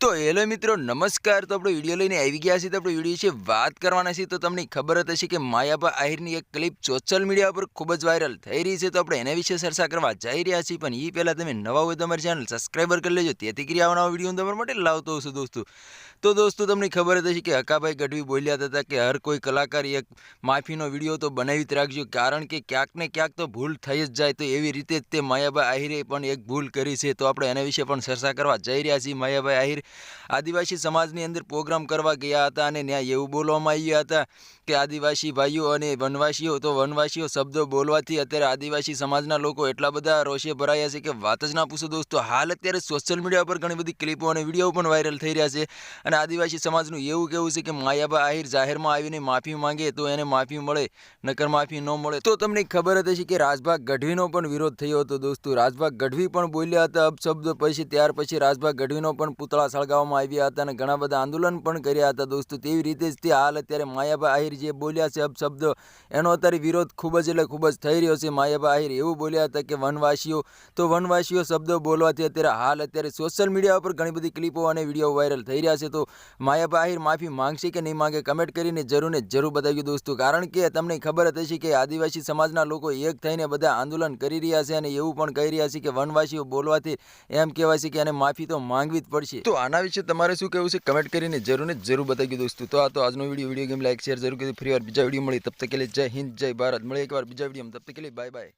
તો હેલો મિત્રો, નમસ્કાર. તો આપણે વીડિયો લઈને આવી ગયા છીએ. તો આપણે વીડિયો છે વાત કરવાના છીએ. તો તમને ખબર જ હશે કે માયાબા આહિરની એક ક્લિપ સોશિયલ મીડિયા પર ખૂબ જ વાયરલ થઈ રહી છે. તો આપણે એના વિશે ચર્ચા કરવા જઈ રહ્યા છીએ. પણ એ પહેલાં તમે નવા હોય તમારી ચેનલ સબસ્ક્રાઈબર કરી લેજો. તેથી કરી આવવાના વીડિયો હું તમારા માટે લાવતો છું, દોસ્તો. તો દોસ્તો, તમને ખબર જ હશે કે હકાભાઈ ગઢવી બોલ્યા હતા કે હર કોઈ કલાકાર એક માફીનો વીડિયો તો બનાવી જ રાખજો. કારણ કે ક્યાંક ને ક્યાંક તો ભૂલ થઈ જ જાય. તો એવી રીતે જ તે માયાબા આહિરે પણ એક ભૂલ કરી છે. તો આપણે એના વિશે પણ ચર્ચા કરવા જઈ રહ્યા છીએ. માયાભાઈ આહિર આદિવાસી સમાજની અંદર પ્રોગ્રામ કરવા ગયા હતા અને ત્યાં એવું બોલવામાં આવ્યા હતા કે આદિવાસી ભાઈઓ અને વનવાસીઓ, તો વનવાસીઓ શબ્દો બોલવાથી અત્યારે આદિવાસી સમાજના લોકો એટલા બધા રોષે ભરાયા છે કે વાત જ ના પૂછો દોસ્તો. હાલ અત્યારે સોશિયલ મીડિયા પર ઘણી બધી ક્લિપો અને વીડિયો પણ વાયરલ થઈ રહ્યા છે અને આદિવાસી સમાજનું એવું કહેવું છે કે માયાબા આહિર જાહેરમાં આવીને માફી માંગે તો એને માફી મળે, નકર માફી ન મળે. તો તમને ખબર હતી કે રાજભાગ ગઢવીનો પણ વિરોધ થયો હતો દોસ્તો. રાજભાગ ગઢવી પણ બોલ્યા હતા અપશબ્દો પછી, ત્યાર પછી રાજભાગ ગઢવીનો પણ પુતળા સળગાવવામાં આવ્યા હતા અને ઘણા બધા આંદોલન પણ કર્યા હતા દોસ્તો. તેવી રીતે જ તે હાલ અત્યારે માયાભા આહિર જે બોલ્યા છે અપશબ્દો, એનો અત્યારે વિરોધ ખૂબ જ એટલે ખૂબ જ થઈ રહ્યો છે. માયાભા આહિર એવું બોલ્યા હતા કે વનવાસીઓ, તો વનવાસીઓ શબ્દો બોલવાથી અત્યારે હાલ અત્યારે સોશિયલ મીડિયા પર ઘણી બધી ક્લિપો અને વીડિયો વાયરલ થઈ રહ્યા છે. તો માયાભા આહિર માફી માંગશે કે નહીં માંગે કમેન્ટ કરીને જરૂર ને જરૂર બતાવ્યું દોસ્તો. કારણ કે તમને ખબર હતી કે આદિવાસી સમાજના લોકો એક થઈને બધા આંદોલન કરી રહ્યા છે અને એવું પણ કહી રહ્યા છે કે વનવાસીઓ બોલવાથી એમ કહેવાય છે કે એને માફી તો માંગવી જ પડશે. તો આના વિશે તમારે શું કહેવું છે? કમેન્ટ કરીને જરૂર ને જરૂર બતાવી દોસ્તો. તો આ તો આજનો video video game like share જરૂર કીધું ફરી વાર બીજા વીડિયો મળી તબ તક કે જય હિન્દ, જય ભારત. મળે એકવાર બીજા વીડિયો તબ તક બાય બાય